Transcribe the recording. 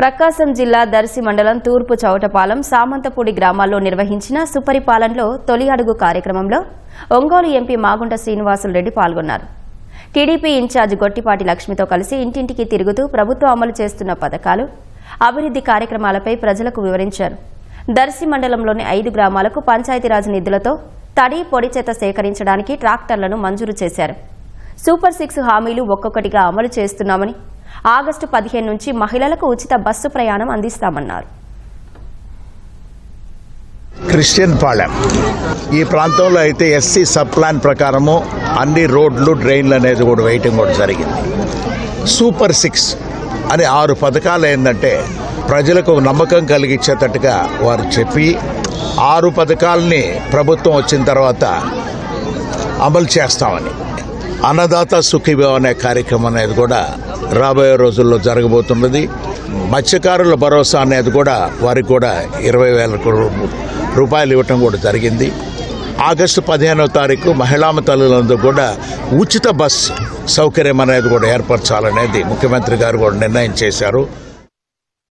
ప్రకాశం జిల్లా దర్శి మండలం తూర్పు చౌటపాలెం సామంతపూడి గ్రామాల్లో నిర్వహించిన సుపరిపాలనలో తొలి అడుగు కార్యక్రమంలో ఒంగోలు ఎంపీ మాగుంట శ్రీనివాసులు రెడ్డి పాల్గొన్నారు. టీడీపీ ఇన్ఛార్జ్ గొట్టిపాటి లక్ష్మితో కలిసి ఇంటింటికి తిరుగుతూ ప్రభుత్వం అమలు చేస్తున్న పథకాలు అభివృద్ధి కార్యక్రమాలపై ప్రజలకు వివరించారు. దర్శి మండలంలోని ఐదు గ్రామాలకు పంచాయతీరాజ్ నిధులతో తడి పొడి చేత సేకరించడానికి ట్రాక్టర్లను మంజూరు చేశారు. సూపర్ సిక్స్ హామీలు ఒక్కొక్కటిగా అమలు చేస్తున్నామని ఆగస్టు పదిహేను నుంచి మహిళలకు ఉచిత బస్సు ప్రయాణం అందిస్తామన్నారు. క్రిస్టియన్ పాలెం. ఈ ప్రాంతంలో అయితే ఎస్సీ సబ్ ప్లాన్ ప్రకారము అన్ని రోడ్లు డ్రైన్లు అనేది కూడా వేయటం కూడా జరిగింది. సూపర్ సిక్స్ అనే ఆరు పథకాలు ఏంటంటే ప్రజలకు నమ్మకం కలిగించేటట్టుగా వారు చెప్పి ఆరు పథకాలని ప్రభుత్వం వచ్చిన తర్వాత అమలు చేస్తామని. అన్నదాత సుఖీభవ అనే కార్యక్రమం అనేది కూడా రాబోయే రోజుల్లో జరగబోతున్నది. మత్స్యకారుల భరోసా అనేది కూడా వారికి కూడా ఇరవై వేల రూ- రూపాయలు ఇవ్వటం కూడా జరిగింది. ఆగస్టు పదిహేనవ తారీఖు మహిళామ తల్లులందరూ కూడా ఉచిత బస్ సౌకర్యం అనేది కూడా ఏర్పరచాలనేది ముఖ్యమంత్రి గారు కూడా నిర్ణయం చేశారు.